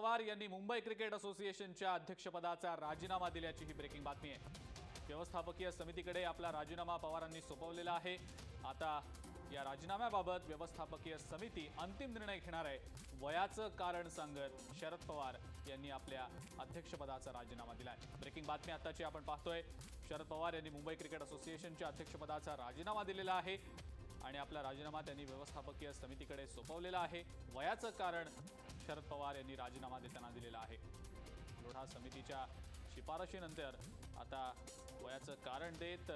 पवार यांनी मुंबई क्रिकेट असोसिएशनच्या अध्यक्षपदाचा राजीनामा दिल्याची ही ब्रेकिंग बातमी आहे. व्यवस्थापकीय समितीकडे आपला राजीनामा पवारांनी सोपवलेला आहे. आता या राजीनाम्याबाबत व्यवस्थापकीय समिती अंतिम निर्णय घेणार आहे. वयाचं कारण सांगत शरद पवार यांनी आपल्या अध्यक्षपदाचा राजीनामा दिलाय. ब्रेकिंग बातमी आताची आपण पाहतोय. शरद पवार यांनी मुंबई क्रिकेट असोसिएशनच्या अध्यक्षपदाचा राजीनामा दिलेला आहे. आणि आपला राजीनामा त्यांनी व्यवस्थापकीय समितीकडे सोपवलेला आहे. वयाचं कारण शरद पवार यांनी राजीनामा देताना दिलेला आहे. लोढा समितीच्या शिफारशीनंतर आता वयाचं कारण देत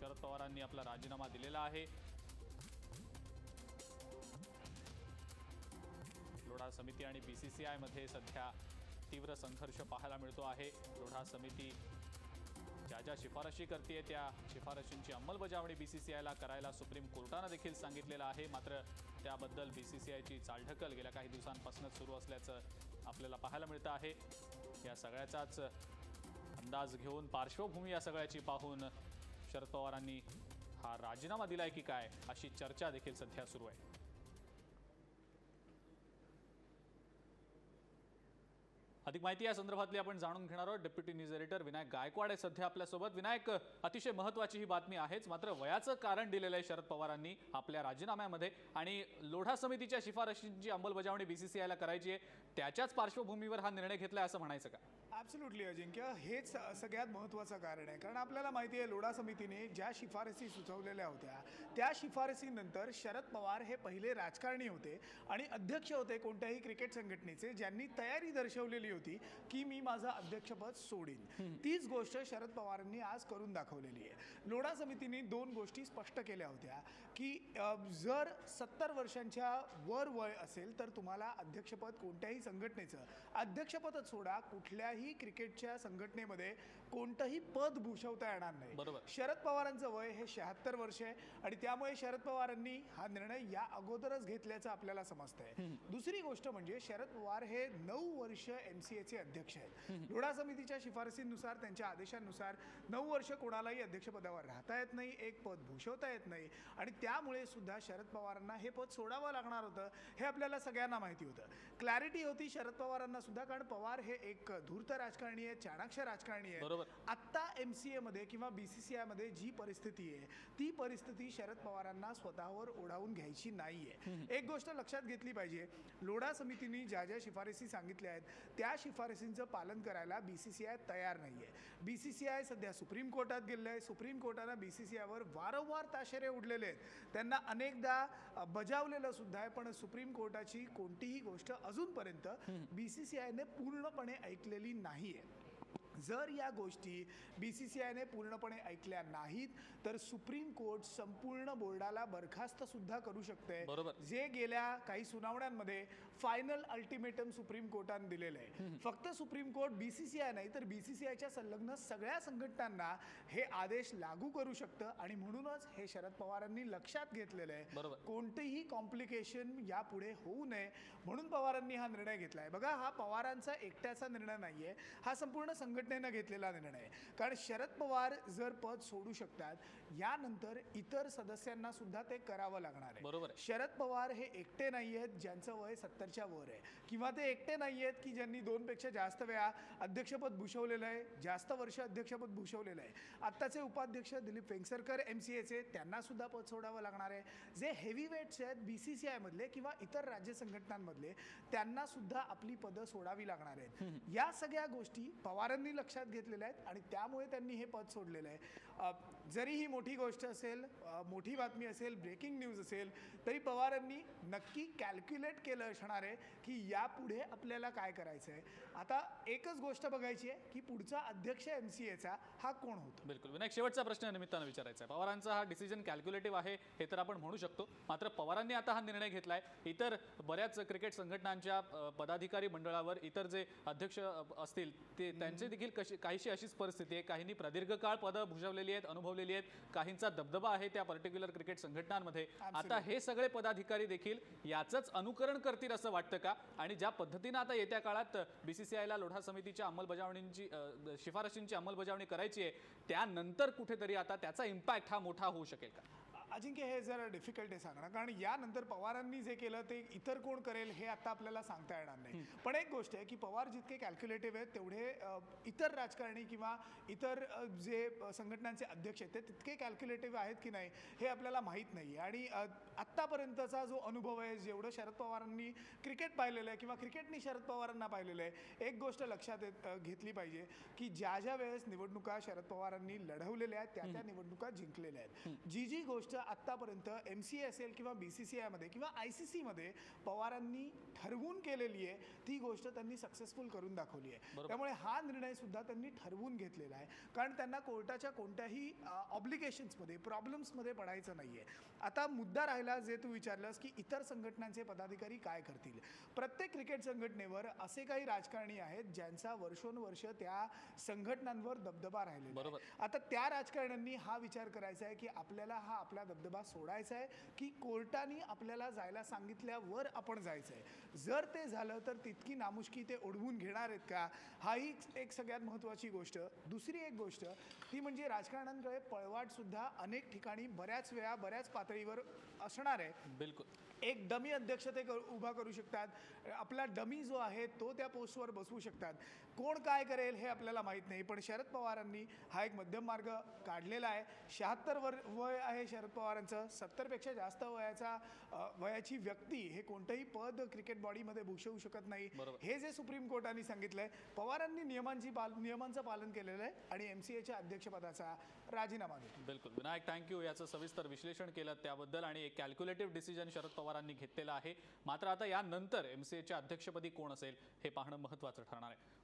शरद पवारांनी आपला राजीनामा दिलेला आहे. लोढा समिती आणि बी सी सी आयमध्ये सध्या तीव्र संघर्ष पाहायला मिळतो आहे. लोढा समिती ज्या ज्या शिफारशी करते त्या शिफारशींची अंमलबजावणी बी सी सी आयला करायला सुप्रीम कोर्टानं देखील सांगितलेलं आहे. मात्र त्याबद्दल बी सी सी आयची चालढकल गेल्या काही दिवसांपासूनच सुरू असल्याचं आपल्याला पाहायला मिळतं आहे. या सगळ्याचाच अंदाज घेऊन पार्श्वभूमी या सगळ्याची पाहून शरद पवारांनी हा राजीनामा दिलाय की काय अशी चर्चा देखील सध्या सुरू आहे. अधिक माहिती या संदर्भातली आपण जाणून घेणार आहोत. Deputy news editor Vinayak Gaikwad आहे सध्या आपल्यासोबत. विनायक अतिशय महत्वाची ही बातमी आहेच मात्र वयाचं कारण दिलेलं आहे शरद पवारांनी आपल्या राजीनाम्यामध्ये. आणि लोढा समितीच्या शिफारशींची अंमलबजावणी बीसीसीआयला करायची आहे. त्याच्याच पार्श्वभूमीवर हा निर्णय घेतला असं म्हणायचं का? ॲब्सोल्युटली अजिंक्य. हेच सगळ्यात महत्त्वाचं कारण आहे. कारण आपल्याला माहिती आहे लोढा समितीने ज्या शिफारसी सुचवलेल्या होत्या त्या शिफारसीनंतर शरद पवार हे पहिले राजकारणी होते आणि अध्यक्ष होते कोणत्याही क्रिकेट संघटनेचे ज्यांनी तयारी दर्शवलेली होती. की मी माझं अध्यक्षपद सोडीन. तीच गोष्ट शरद पवारांनी आज करून दाखवलेली आहे. लोढा समितीने दोन गोष्टी स्पष्ट केल्या होत्या की जर सत्तर वर्षांच्या वर वय असेल तर तुम्हाला अध्यक्षपद कोणत्याही संघटनेचं अध्यक्षपदच सोडा. कुठल्याही क्रिकेटच्या संघटनेमध्ये कोणतंही पद भूषवता येणार नाही. बरोबर. शरद पवारांचं वय हे शहात्तर वर्ष आहे आणि त्यामुळे शरद पवारांनी हा निर्णय या अगोदरच घेतल्याचं आपल्याला समजतंय. दुसरी गोष्ट म्हणजे शरद पवार हे नऊ वर्ष एम सी एचे अध्यक्ष आहेत. लोढा समितीच्या शिफारसींनुसार त्यांच्या आदेशानुसार नऊ वर्ष कोणालाही अध्यक्षपदावर राहता येत नाही एक पद भूषवता येत नाही. आणि त्यामुळे सुद्धा शरद पवारांना हे पद सोडावं लागणार होतं हे आपल्याला सगळ्यांना माहिती होतं. क्लॅरिटी होती शरद पवारांना सुद्धा कारण पवार हे एक धूर्त राजकारणी आहे चाणाक्ष राजकारणी आहे. आत्ता एम सी एमध्ये किंवा बी सी सी आयमध्ये जी परिस्थिती आहे ती परिस्थिती शरद पवारांना स्वतःवर ओढावून घ्यायची नाही आहे एक गोष्ट लक्षात घेतली पाहिजे लोढा समितीने ज्या ज्या शिफारसी सांगितल्या आहेत त्या शिफारसींचं पालन करायला बी सी सी आय तयार नाही आहे बी सी सी आय सध्या सुप्रीम कोर्टात गेलेलं आहे सुप्रीम कोर्टानं बी सी सी आयवर वारंवार ताशेरे उडलेले आहेत. त्यांना अनेकदा बजावलेलं सुद्धा आहे पण सुप्रीम कोर्टाची कोणतीही गोष्ट अजूनपर्यंत बी सी सी आयने पूर्णपणे ऐकलेली नाही आहे जर या गोष्टी बी सी सी आयने पूर्णपणे ऐकल्या नाहीत तर सुप्रीम कोर्ट संपूर्ण बोर्डाला बरखास्त सुद्धा करू शकते. बरोबर. जे गेल्या काही सुनावण्यांमध्ये फायनल अल्टिमेटम सुप्रीम कोर्टाने दिलेलं आहे. फक्त supreme court B C C I नाही तर बी सी सी आयच्या संलग्न सगळ्या संघटनांना हे आदेश लागू करू शकतं आणि म्हणूनच हे शरद पवारांनी लक्षात घेतलेलं आहे. कोणतेही कॉम्प्लिकेशन यापुढे होऊ नये म्हणून पवारांनी हा निर्णय घेतला आहे बघा हा पवारांचा एकट्याचा निर्णय नाही आहे हा संपूर्ण संघटनेनं घेतलेला निर्णय. कारण शरद पवार जर पद सोडू शकतात यानंतर इतर सदस्यांना सुद्धा ते करावं लागणार आहे. बरोबर. शरद पवार हे एकटे नाही आहेत ज्यांचं वय सत्तरच्या वर आहे. किंवा ते एकटे नाही आहेत की ज्यांनी दोनपेक्षा जास्त वेळा अध्यक्षपद भूषवलेलं आहे जास्त वर्ष अध्यक्षपद भूषवलेलं आहे. आत्ताचे उपाध्यक्ष दिलीप वेंगसरकर एम सी एचे त्यांना सुद्धा पद सोडावं लागणार आहे. जे हेवी वेट्स आहेत बी सी सी आयमधले किंवा इतर राज्य संघटनांमधले त्यांना सुद्धा आपली पदं सोडावी लागणार आहेत. या सगळ्या गोष्टी पवारांनी लक्षात घेतलेल्या आहेत आणि त्यामुळे त्यांनी हे पद सोडलेलं आहे. जरी ही मोठी गोष्ट असेल मोठी बातमी असेल ब्रेकिंग न्यूज असेल तरी पवारांनी नक्की कॅल्क्युलेट केलं असणार आहे की यापुढे आपल्याला काय करायचं आहे. आता एकच गोष्ट बघायची आहे की पुढचा अध्यक्ष एम सी एचा हा कोण होतो? बिलकुल. विनायक शेवटचा प्रश्न निमित्तानं विचारायचा आहे. पवारांचा हा डिसिजन कॅल्क्युलेटिव्ह आहे हे तर आपण म्हणू शकतो. मात्र पवारांनी आता हा निर्णय घेतलाय. इतर बऱ्याच क्रिकेट संघटनांच्या पदाधिकारी मंडळावर इतर जे अध्यक्ष असतील ते त्यांचे देखील कशी काहीशी अशीच परिस्थिती आहे. काहींनी प्रदीर्घ काळ पदं भूषवलेली आहेत अनुभवलेली आहेत. काहींचा दबदबा आहे त्या पर्टिक्युलर क्रिकेट संघटनांमध्ये. आता हे सगळे पदाधिकारी देखील याचंच अनुकरण करतील असं वाटतं का? आणि ज्या पद्धतीनं आता येत्या काळात बीसीसीआयला लोढा समितीच्या अंमलबजावणींची शिफारशींची अंमलबजावणी करायची आहे त्यानंतर कुठेतरी आता त्याचा इम्पॅक्ट हा मोठा होऊ शकेल का? अजिंक्य हे जरा डिफिकल्ट आहे सांगणं. कारण यानंतर पवारांनी जे केलं ते इतर कोण करेल हे आता आपल्याला सांगता येणार नाही. पण एक गोष्ट आहे की पवार जितके कॅल्क्युलेटिव्ह आहेत तेवढे इतर राजकारणी किंवा इतर जे संघटनांचे अध्यक्ष आहेत ते तितके कॅल्क्युलेटिव्ह आहेत की नाही हे आपल्याला माहीत नाही. आणि आत्तापर्यंतचा जो अनुभव आहे जेवढं शरद पवारांनी क्रिकेट पाहिलेलं आहे किंवा क्रिकेटनी शरद पवारांना पाहिलेलं आहे एक गोष्ट लक्षात येत- घेतली पाहिजे की ज्या ज्या वेळेस निवडणुका शरद पवारांनी लढवलेल्या आहेत त्या त्या निवडणुका जिंकलेल्या आहेत. जी जी गोष्ट आत्तापर्यंत एम सी असेल किंवा बी सी सी आयमध्ये किंवा आय सी सीमध्ये पवारांनी ठरवून केलेली आहे ती गोष्ट त्यांनी सक्सेसफुल करून दाखवली आहे. त्यामुळे हा निर्णय सुद्धा त्यांनी ठरवून घेतलेला आहे. कारण त्यांना कोर्टाच्या कोणत्याही ऑब्लिगेशन्समध्ये प्रॉब्लेम्समध्ये पडायचं नाही आहे आता मुद्दा राहिला जे तू विचारलंस की इतर संघटनांचे पदाधिकारी काय करतील. प्रत्येक क्रिकेट संघटनेवर असे काही राजकारणी आहेत ज्यांचा वर्षोनवर्ष त्या संघटनांवर दबदबा राहिलेला. आता त्या राजकारण्यांनी हा विचार करायचा आहे की आपल्याला हा आपला दबदबा सोडायचा आहे की कोर्टाने आपल्याला जायला सांगितल्यावर आपण जायचं आहे जर ते झालं तर तितकी नामुष्की ते ओढवून घेणार आहेत का? हाही एक सगळ्यात महत्त्वाची गोष्ट. दुसरी एक गोष्ट ती म्हणजे राजकारण्यांकडे पळवाट सुद्धा अनेक ठिकाणी बऱ्याच वेळा बऱ्याच पातळीवर असणार आहे. बिलकुल. एक डमी अध्यक्ष ते कर उभा करू शकतात. आपला डमी जो आहे तो त्या पोस्टवर बसवू शकतात. कोण काय करेल हे आपल्याला माहीत नाही पण शरद पवारांनी हा एक मध्यम मार्ग काढलेला आहे. शहात्तर वर वय आहे शरद पवारांचं सत्तरपेक्षा जास्त वयाचा वयाची व्यक्ती हे कोणतंही पद क्रिकेट बॉडीमध्ये भूषवू शकत नाही. हे जे सुप्रीम कोर्टाने सांगितलंय पवारांनी नियमांची पाल नियमांचं पालन केलेलं आहे आणि एम सी एच्या अध्यक्षपदाचा राजीनामा दिला बिलकुल. विनायक थँक्यू याचं सविस्तर विश्लेषण केलं त्याबद्दल आणि एक कॅल्क्युलेटिव्ह डिसिजन शरद पवारांनी घेतलेलं आहे. मात्र आता यानंतर एम सी एच्या अध्यक्षपदी कोण असेल हे पाहणं महत्त्वाचं ठरणार आहे.